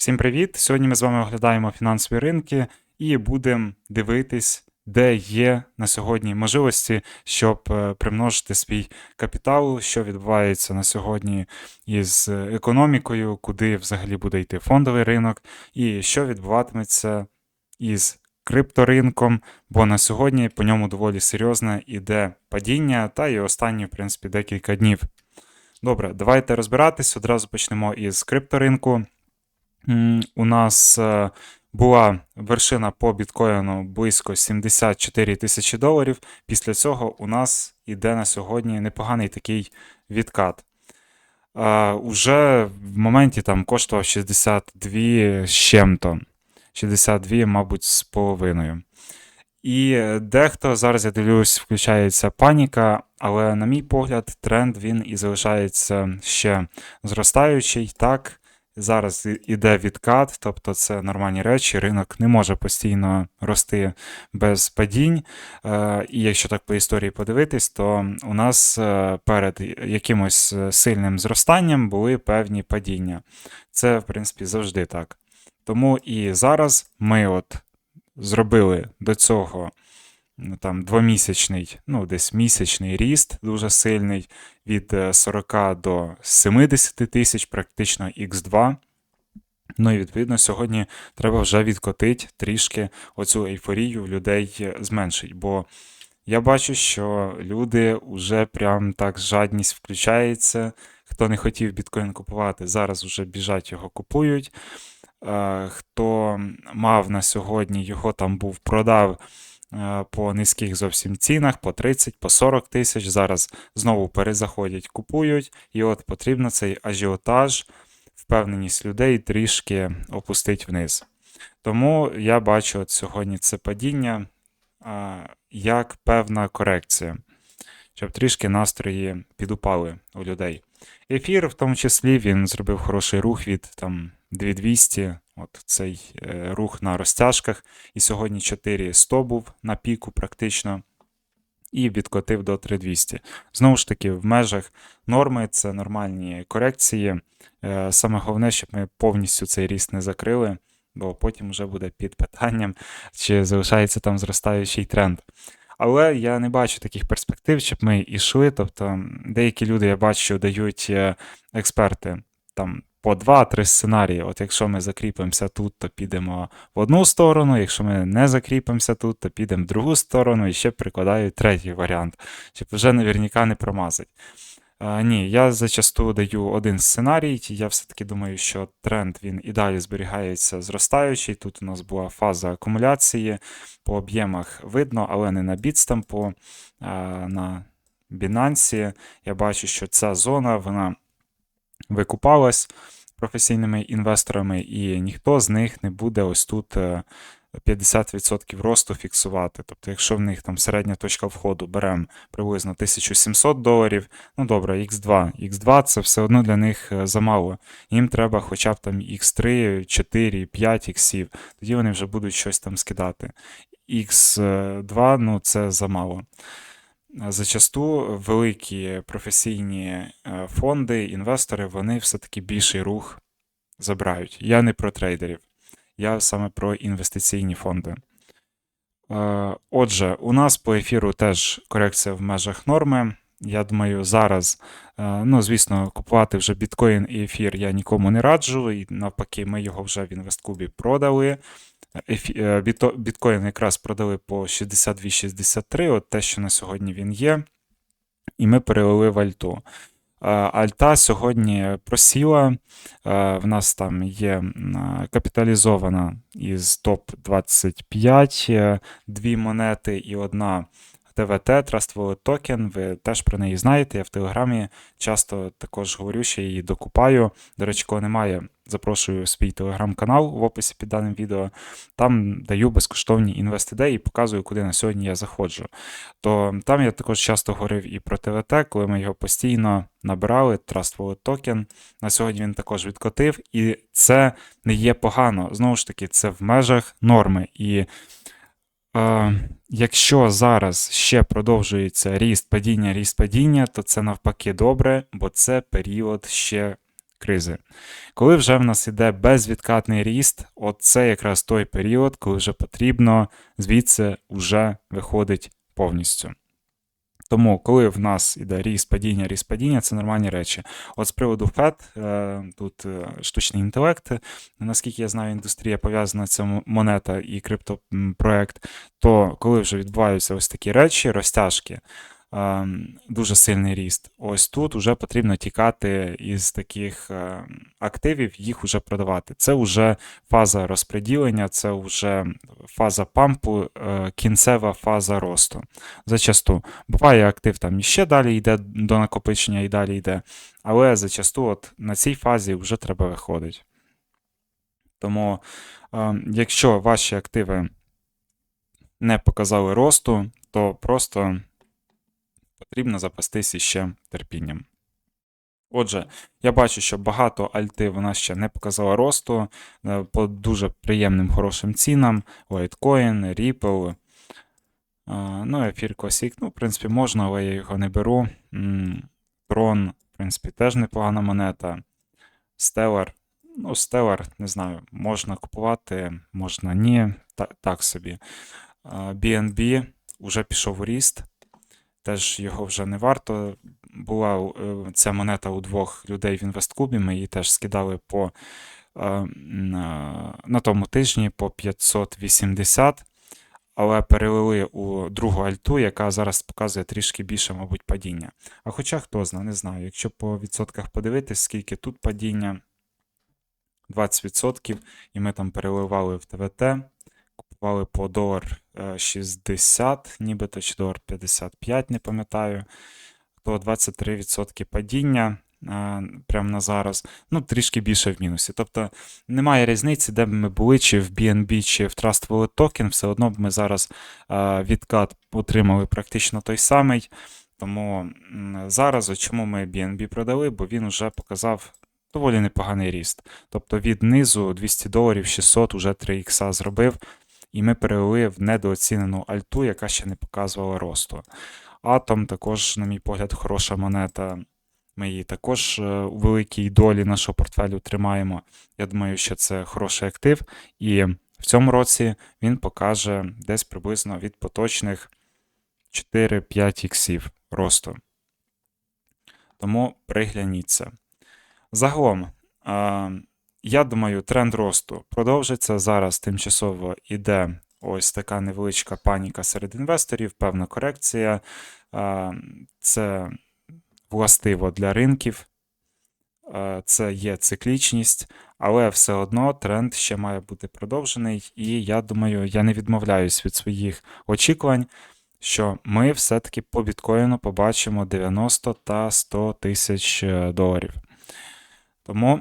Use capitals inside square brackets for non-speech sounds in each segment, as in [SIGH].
Всім привіт! Сьогодні ми з вами оглядаємо фінансові ринки і будемо дивитись, де є на сьогодні можливості, щоб е, примножити свій капітал, що відбувається на сьогодні із економікою, куди взагалі буде йти фондовий ринок, і що відбуватиметься із крипторинком, бо на сьогодні по ньому доволі серйозне іде падіння, та і останні, в принципі, декілька днів. Добре, давайте розбиратись. Одразу почнемо із крипторинку. У нас е, була вершина по біткоїну близько 74 тисячі доларів. Після цього у нас іде на сьогодні непоганий такий відкат. Е, Уже в моменті там коштував 62 з чим-то. 62, мабуть, з половиною. І дехто зараз я дивлюсь, включається паніка, але, на мій погляд, тренд він і залишається ще зростаючий. Так, зараз іде відкат, тобто це нормальні речі. Ринок не може постійно рости без падінь. Е, І якщо так по історії подивитись, то у нас е, перед якимось е, сильним зростанням були певні падіння. Це, в принципі, завжди так. Тому і зараз ми от зробили до цього там двомісячний, ну десь місячний ріст дуже сильний від е, 40 до 70 тисяч, практично X2. Ну і відповідно сьогодні треба вже відкотити трішки оцю ейфорію людей е, зменшить. Бо я бачу, що люди вже прям так жадність включається. Хто не хотів біткоін купувати, зараз вже біжать його купують. Е, Хто мав на сьогодні, його там був продав е, по низьких зовсім цінах, по 30, по 40 тисяч. Зараз знову перезаходять, купують. І от потрібно цей ажіотаж, впевненість людей трішки опустити вниз. Тому я бачу от сьогодні це падіння а, як певна корекція, щоб трішки настрої підупали у людей. Ефір, в тому числі, він зробив хороший рух від там 2200, от цей е, рух на розтяжках. І сьогодні 4100 був на піку практично. І відкотив до 3200. Знову ж таки, в межах норми це нормальні корекції. Е, Саме головне, щоб ми повністю цей ріст не закрили, бо потім вже буде під питанням, чи залишається там зростаючий тренд. Але я не бачу таких перспектив, щоб ми йшли. Тобто деякі люди, я бачу, дають е, експерти там по 2-3 сценарії. От якщо ми закріпимося тут, то підемо в одну сторону, якщо ми не закріпимося тут, то підемо в другу сторону і ще прикладають третій варіант, щоб вже наверняка не промазать. А, ні, я зачасту даю один сценарій. Я все-таки думаю, що тренд він і далі зберігається зростаючий. Тут у нас була фаза акумуляції по об'ємах видно, але не на бітстампу, а на Binance. Я бачу, що ця зона вона викупалась професійними інвесторами, і ніхто з них не буде ось тут е, 50% росту фіксувати. Тобто, якщо в них там середня точка входу беремо приблизно 1700 доларів, ну добре, X2. X2 це все одно для них е, замало. Їм треба хоча б там X3, 4, 5 іксів, тоді вони вже будуть щось там скидати. X2, ну це замало. Зачасту великі професійні е, фонди, інвестори, вони все-таки більший рух забирають. Я не про трейдерів, я саме про інвестиційні фонди. Е, Отже, у нас по ефіру теж корекція в межах норми. Я думаю, зараз, е, ну, звісно, купувати вже біткоін і ефір я нікому не раджу, і навпаки, ми його вже в інвесткубі продали. Ефі- е, Біткоін якраз продали по 62-63, от те, що на сьогодні він є, і ми перелили в альту. Е, Альта сьогодні просіла. В нас там є капіталізована із топ-25 е, дві монети і одна ТВТ, Trust Wallet Token. Ви теж про неї знаєте. Я в Телеграмі часто також говорю, що її докупаю. До речі, кого немає, запрошую в свій телеграм-канал в описі під даним відео. Там даю безкоштовні інвест-ідеї і показую, куди на сьогодні я заходжу. То там я також часто говорив і про ТВТ, коли ми його постійно набирали, Trust Wallet Token. На сьогодні він також відкотив, і це не є погано. Знову ж таки, це в межах норми. І якщо зараз ще продовжується ріст падіння, ріст падіння, то це навпаки добре, бо це період ще кризи. Коли вже в нас іде безвідкатний ріст, от це якраз той період, коли вже потрібно звідси вже виходить повністю. Тому, коли в нас іде ріст падіння, ріст падіння, це нормальні речі. От з приводу е, тут е, штучний інтелект, наскільки я знаю, індустрія пов'язана ця монета і криптопроект, то коли вже відбуваються ось такі речі, розтяжки, дуже сильний ріст, ось тут вже потрібно тікати із таких е, активів, їх вже продавати. Це вже фаза розподілення, це вже фаза пампу, е, кінцева фаза росту. Зачасту. Буває актив там іще далі йде до накопичення і далі йде. Але зачасту от на цій фазі вже треба виходити. Тому, е, якщо ваші активи не показали росту, то просто потрібно запастись іще терпінням. Отже, я бачу, що багато альти вона ще не показала росту е, по дуже приємним хорошим цінам. Litecoin, Ripple, Ну, ефір Classic, ну, в принципі, можна, але я його не беру. Tron, в принципі, теж непогана монета. Stellar. Ну, Stellar, не знаю, можна купувати, можна ні. Та, так собі. BNB вже пішов у ріст. Теж його вже не варто. Була е, ця монета у двох людей в інвесткубі. Ми її теж скидали по, е, на, на тому тижні по 580 але перелили у другу альту, яка зараз показує трішки більше, мабуть, падіння. А хоча хто знає, не знаю. Якщо по відсотках подивитись, скільки тут падіння 20%, і ми там переливали в ТВТ, купували по долар е, 60, нібито чи долар 55, не пам'ятаю, то 23% падіння. е, Прямо на зараз, ну трішки більше в мінусі. Тобто немає різниці, де б ми були, чи в BNB, чи в Trust Wallet Token, все одно б ми зараз е, відкат отримали практично той самий. Тому зараз, чому ми BNB продали, бо він вже показав доволі непоганий ріст. Тобто від низу 200 доларів 600 уже 3 ікса зробив, і ми перелили в недооцінену альту, яка ще не показувала росту. Атом також, на мій погляд, хороша монета. Ми її також е, у великій долі нашого портфелю тримаємо. Я думаю, що це хороший актив, і в цьому році він покаже десь приблизно від поточних 4-5 іксів росту. Тому пригляніться. Загалом, е, я думаю, тренд росту продовжиться. Зараз тимчасово іде ось така невеличка паніка серед інвесторів, певна корекція. Це властиво для ринків, це є циклічність, але все одно тренд ще має бути продовжений, і я думаю, я не відмовляюсь від своїх очікувань, що ми все-таки по біткоїну побачимо 90 та 100 тисяч е, доларів. Тому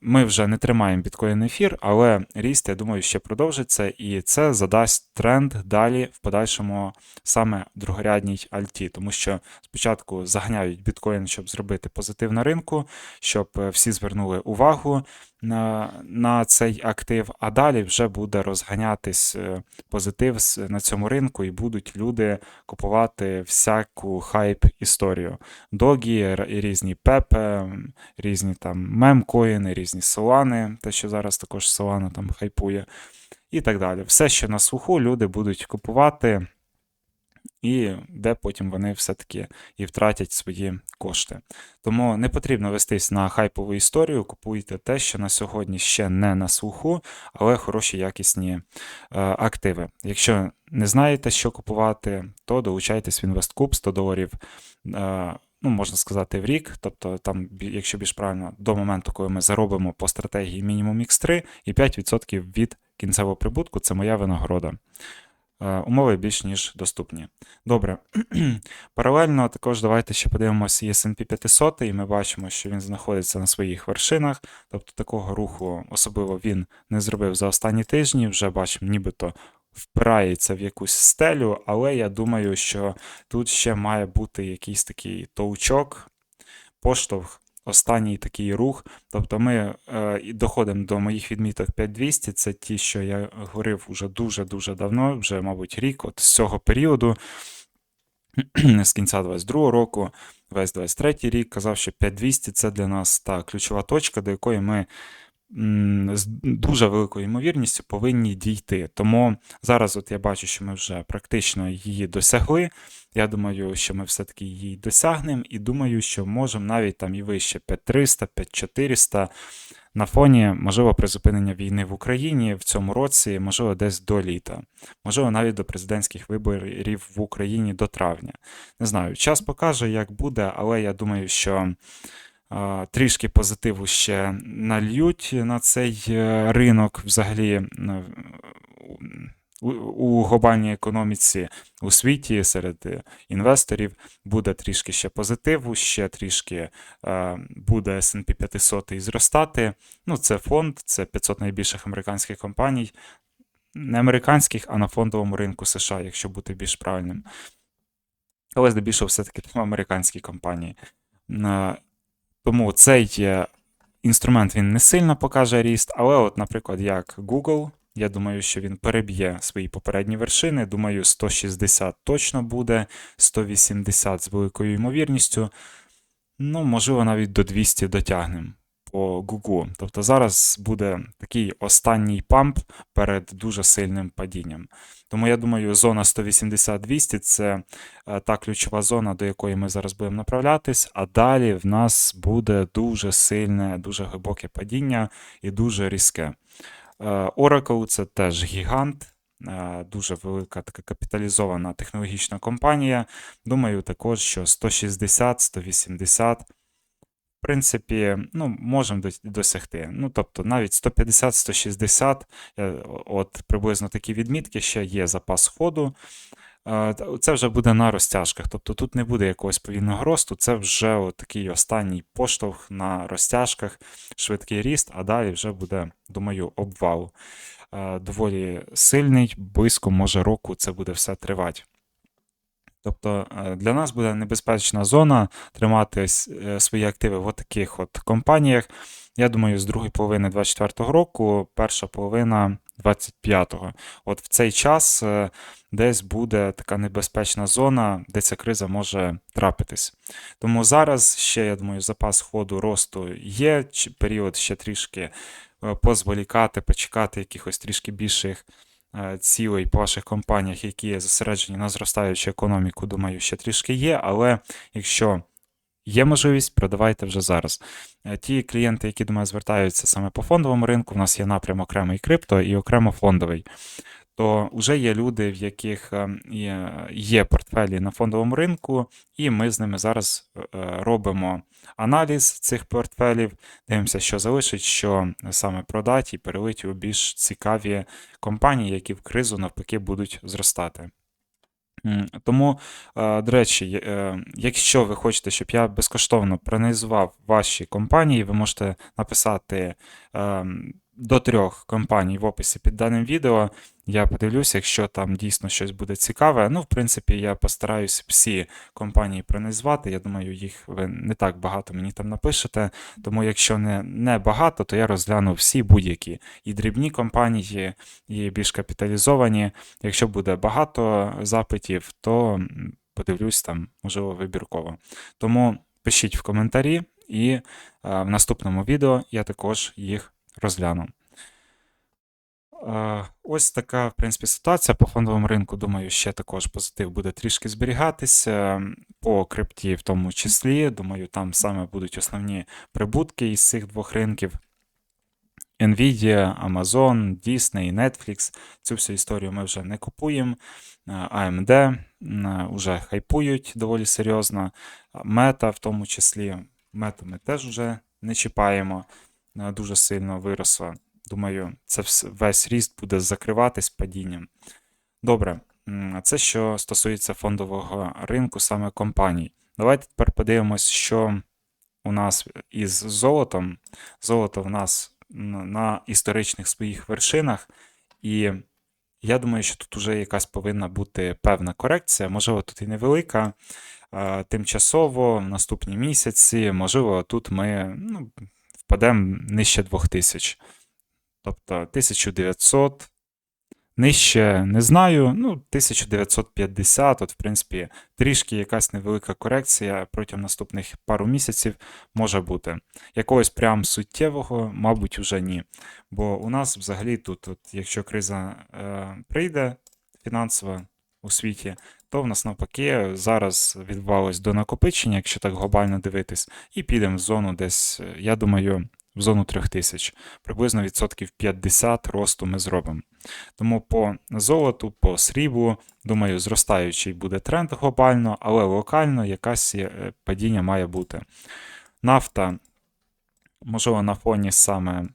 ми вже не тримаємо біткоін ефір, але ріст, я думаю, ще продовжиться, і це задасть тренд далі в подальшому саме другорядній альті, тому що спочатку заганяють біткоін, щоб зробити позитив на ринку, щоб е, всі звернули увагу на, на цей актив, а далі вже буде розганятись е, позитив на цьому ринку, і будуть люди купувати всяку хайп-історію. Догі, різні пепе, різні там мемкоїни, різні солани, те, що зараз також солана там хайпує, і так далі. Все, що на слуху, люди будуть купувати, і де потім вони все-таки і втратять свої кошти. Тому не потрібно вестись на хайпову історію, купуйте те, що на сьогодні ще не на слуху, але хороші якісні е, активи. Якщо не знаєте, що купувати, то долучайтесь в інвесткуб 100 доларів. Е, Ну, можна сказати, в рік, тобто там, якщо більш правильно, до моменту, коли ми заробимо по стратегії мінімум X3 і 5% від кінцевого прибутку це моя винагорода. Е, Умови більш ніж доступні. Добре. [CLEARS THROAT] Паралельно також давайте ще подивимося S&P 500, і ми бачимо, що він знаходиться на своїх вершинах. Тобто такого руху особливо він не зробив за останні тижні. Вже бачимо, нібито впирається в якусь стелю, але я думаю, що тут ще має бути якийсь такий толчок, поштовх. Останній такий рух, тобто ми е, доходимо до моїх відміток 5200, це ті, що я говорив уже дуже-дуже давно, вже, мабуть, рік, от з цього періоду, [CLEARS THROAT] з кінця 22 року, весь 23 рік, казав, що 5200 це для нас та ключова точка, до якої ми з дуже великою ймовірністю повинні дійти. Тому зараз от я бачу, що ми вже практично її досягли. Я думаю, що ми все-таки її досягнемо, і думаю, що можемо навіть там і вище 5300, 5400 на фоні, можливо, призупинення війни в Україні в цьому році, можливо, десь до літа, можливо, навіть до президентських виборів в Україні до травня. Не знаю, час покаже, як буде, але я думаю, що трішки позитиву ще нальють на цей е, ринок взагалі. е, у- глобальній економіці у світі серед е, інвесторів буде трішки ще позитиву, ще трішки буде S&P 500 і зростати. Ну, це фонд, це 500 найбільших американських компаній. Не американських, а на фондовому ринку США, якщо бути більш правильним. Але здебільшого все-таки американські компанії. Тому цей інструмент він не сильно покаже ріст, але, от, наприклад, як Google, я думаю, що він переб'є свої попередні вершини. Думаю, 160 точно буде, 180 з великою ймовірністю. Ну, можливо, навіть до 200 дотягнемо Google. Тобто зараз буде такий останній памп перед дуже сильним падінням. Тому я думаю, зона 180-200 це е, та ключова зона, до якої ми зараз будемо направлятись, а далі в нас буде дуже сильне, дуже глибоке падіння і дуже різке. Е, Oracle це теж гігант, е, дуже велика така капіталізована технологічна компанія. Думаю, також що 160-180. В принципі, ну, можемо досягти. Ну, тобто, навіть 150-160, е, от приблизно такі відмітки, ще є запас ходу. Е, Це вже буде на розтяжках. Тобто тут не буде якогось повільного росту, це вже такий останній поштовх на розтяжках, швидкий ріст, а далі вже буде, думаю, обвал. Е, Доволі сильний, близько, може, року це буде все тривати. Тобто е, для нас буде небезпечна зона тримати е, свої активи в таких от компаніях. Я думаю, з другої половини 2024 року, перша половина 2025. От в цей час е, десь буде така небезпечна зона, де ця криза може трапитись. Тому зараз ще, я думаю, запас ходу росту є, період ще трішки позволікати, почекати якихось трішки більших цілей по ваших компаніях, які зосереджені на зростаючу економіку, думаю, ще трішки є, але якщо є можливість, продавайте вже зараз. Е, Ті клієнти, які до мене звертаються саме по фондовому ринку, у нас є напрям окремий крипто і окремо фондовий. То вже є люди, в яких е, є- портфелі на фондовому ринку, і ми з ними зараз е, робимо аналіз цих портфелів, дивимося, що залишить, що саме продать і перелить у більш цікаві компанії, які в кризу навпаки будуть зростати. Тому, е, до речі, е, якщо ви хочете, щоб я безкоштовно проаналізував ваші компанії, ви можете написати ем, до трьох компаній в описі під даним відео. Я подивлюся, якщо там дійсно щось буде цікаве. Ну, в принципі, я постараюсь всі компанії проаналізувати. Я думаю, їх ви не так багато мені там напишете. Тому, якщо не, не багато, то я розгляну всі будь-які і дрібні компанії, і більш капіталізовані. Якщо буде багато запитів, то подивлюсь там, можливо, вибірково. Тому пишіть в коментарі, і е, в наступному відео я також їх розгляну. Е, Ось така, в принципі, ситуація по фондовому ринку. Думаю, ще також позитив буде трішки зберігатися. По крипті, в тому числі. Думаю, там саме будуть основні прибутки із цих двох ринків. Nvidia, Amazon, Disney, Netflix. Цю всю історію ми вже не купуємо. Е, AMD вже хайпують доволі серйозно. Мета в тому числі. Мету ми теж вже не чіпаємо. Дуже сильно виросла. Думаю, це весь ріст буде закриватись падінням. Добре, це що стосується фондового ринку, саме компаній. Давайте тепер подивимось, що у нас із золотом. Золото в нас на історичних своїх вершинах, і я думаю, що тут вже якась повинна бути певна корекція, можливо, тут і невелика, тимчасово, в наступні місяці, можливо, тут ми ну, впадемо нижче 2000. Тобто 1900, Нижче не знаю, ну, 1950, от, в принципі, трішки якась невелика корекція протягом наступних пару місяців може бути. Якогось прям суттєвого, мабуть, вже ні. Бо у нас взагалі тут, от, якщо криза е, прийде фінансова у світі, то в нас навпаки зараз відбувалось до накопичення, якщо так глобально дивитись, і підемо в зону десь, я думаю, в зону 3000. Приблизно відсотків 50 росту ми зробимо. Тому по золоту, по сріблу, думаю, зростаючий буде тренд глобально, але локально якась е, падіння має бути. Нафта, можливо, на фоні саме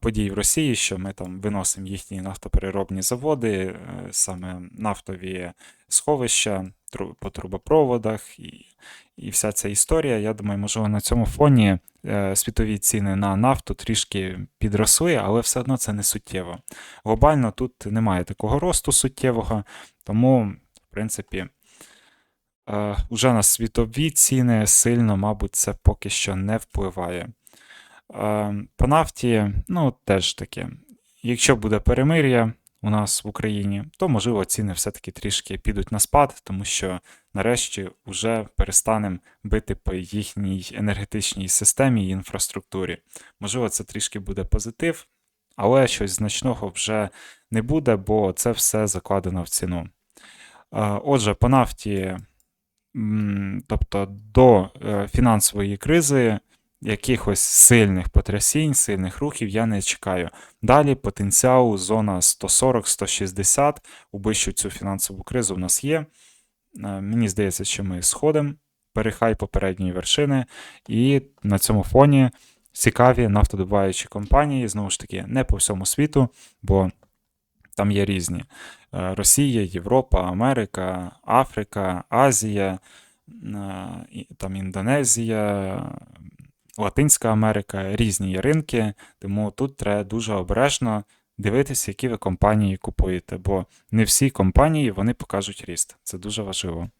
подій в Росії, що ми там виносимо їхні нафтопереробні заводи, е, саме нафтові сховища по трубопроводах і і вся ця історія. Я думаю, можливо, на цьому фоні е, світові ціни на нафту трішки підросли, але все одно це не суттєво. Глобально тут немає такого росту суттєвого, тому, в принципі, е, уже на світові ціни сильно, мабуть, це поки що не впливає. Е, по нафті, ну, теж таке. Якщо буде перемир'я, у нас в Україні, то, можливо, ціни все-таки трішки підуть на спад, тому що нарешті вже перестанемо бити по їхній енергетичній системі і інфраструктурі. Можливо, це трішки буде позитив, але щось значного вже не буде, бо це все закладено в ціну. Отже, по нафті, тобто до е, фінансової кризи якихось сильних потрясінь, сильних рухів я не чекаю. Далі потенціал, зона 140-160, убищу цю фінансову кризу в нас є. Е, мені здається, що ми сходимо перехай попередньої вершини, і на цьому фоні цікаві нафтодобуваючі компанії, знову ж таки, не по всьому світу, бо там є різні: е, Росія, Європа, Америка, Африка, Азія, е, там Індонезія, Латинська Америка, різні є ринки, тому тут треба дуже обережно дивитися, які ви компанії купуєте, бо не всі компанії вони покажуть ріст. Це дуже важливо.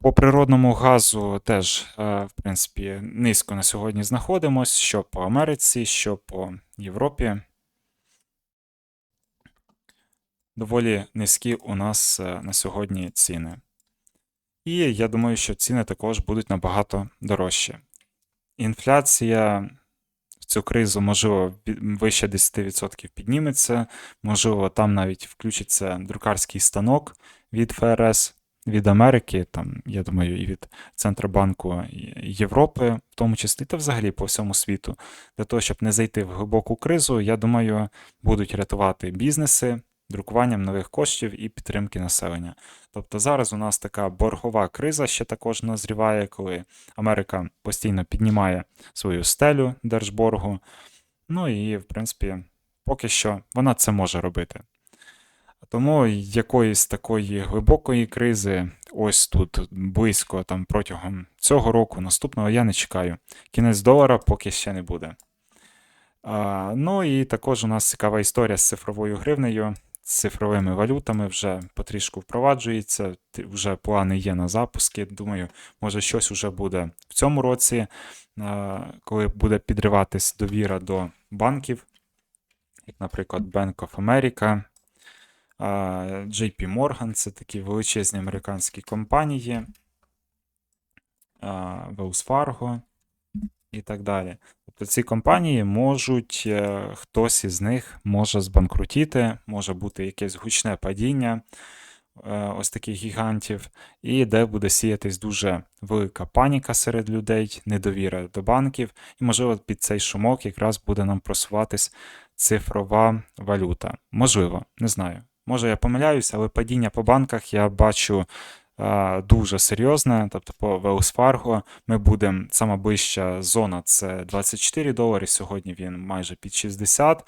По природному газу теж, е, в принципі, низько на сьогодні знаходимося, що по Америці, що по Європі. Доволі низькі у нас е, на сьогодні ціни. І я думаю, що ціни також будуть набагато дорожчі. Інфляція в цю кризу, можливо, вище 10% підніметься, можливо, там навіть включиться друкарський станок від ФРС, від Америки, там, я думаю, і від Центробанку Європи, в тому числі, та взагалі по всьому світу. Для того, щоб не зайти в глибоку кризу, я думаю, будуть рятувати бізнеси друкуванням нових коштів і підтримки населення. Тобто зараз у нас така боргова криза ще також назріває, коли Америка постійно піднімає свою стелю держборгу. Ну і, в принципі, поки що вона це може робити. Тому якоїсь такої глибокої кризи, ось тут близько там протягом цього року, наступного я не чекаю. Кінець долара поки ще не буде. А, Ну і також у нас цікава історія з цифровою гривнею цифровими валютами вже потрішку впроваджується, вже плани є на запуски. Думаю, може щось вже буде в цьому році, коли буде підриватись довіра до банків, як, наприклад, Bank of America, JP Morgan це такі величезні американські компанії, Wells Fargo і так далі. Тобто ці компанії можуть, е, хтось із них може збанкрутіти, може бути якесь гучне падіння е, ось таких гігантів, і де буде сіятись дуже велика паніка серед людей, недовіра до банків, і, можливо, під цей шумок якраз буде нам просуватись цифрова валюта. Можливо, не знаю. Може, я помиляюся, але падіння по банках я бачу дуже серйозне. Тобто по Wells Fargo ми будемо сама ближча зона це 24 долари. Сьогодні він майже під 60.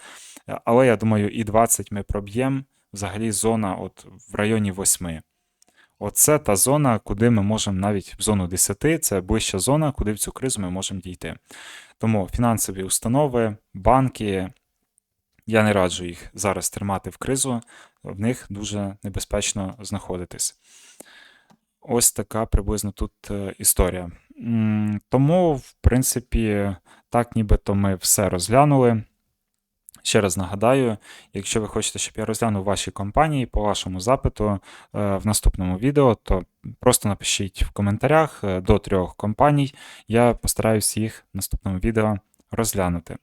Але я думаю, і 20 ми проб'ємо. Взагалі, зона от в районі 8. Оце та зона, куди ми можемо навіть в зону 10, це ближча зона, куди в цю кризу ми можемо дійти. Тому фінансові установи, банки, я не раджу їх зараз тримати в кризу, в них дуже небезпечно знаходитись. Ось така приблизно тут е, історія. Тому, в принципі, так, нібито ми все розглянули. Ще раз нагадаю, якщо ви хочете, щоб я розглянув ваші компанії по вашому запиту е, в наступному відео, то просто напишіть в коментарях е, до трьох компаній. Я постараюсь їх в наступному відео розглянути.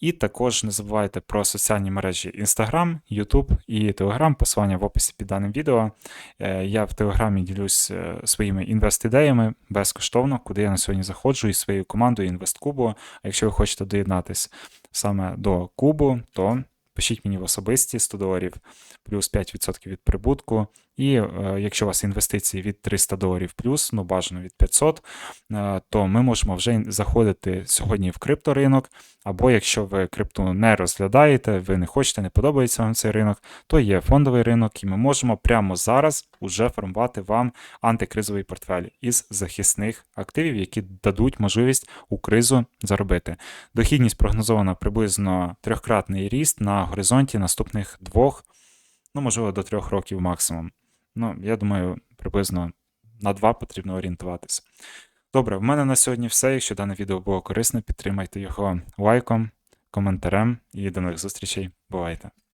І також не забувайте про соціальні мережі Instagram, YouTube і Telegram, посилання в описі під даним відео. Е, Я в Телеграмі ділюсь е, своїми інвест-ідеями безкоштовно, куди я на сьогодні заходжу із своєю командою інвесткубу. А якщо ви хочете доєднатись саме до кубу, то пишіть мені в особисті 100 доларів плюс 5% від прибутку. І е, якщо у вас інвестиції від 300 доларів плюс, ну бажано від 500, е, то ми можемо вже заходити сьогодні в крипторинок. Або якщо ви крипту не розглядаєте, ви не хочете, не подобається вам цей ринок, то є фондовий ринок, і ми можемо прямо зараз уже формувати вам антикризовий портфель із захисних активів, які дадуть можливість у кризу заробити. Дохідність прогнозована приблизно трьохкратний ріст на горизонті наступних двох, ну можливо, до трьох років максимум. Ну, я думаю, приблизно на два потрібно орієнтуватися. Добре, в мене на сьогодні все. Якщо дане відео було корисне, підтримайте його лайком, коментарем і до нових зустрічей. Бувайте!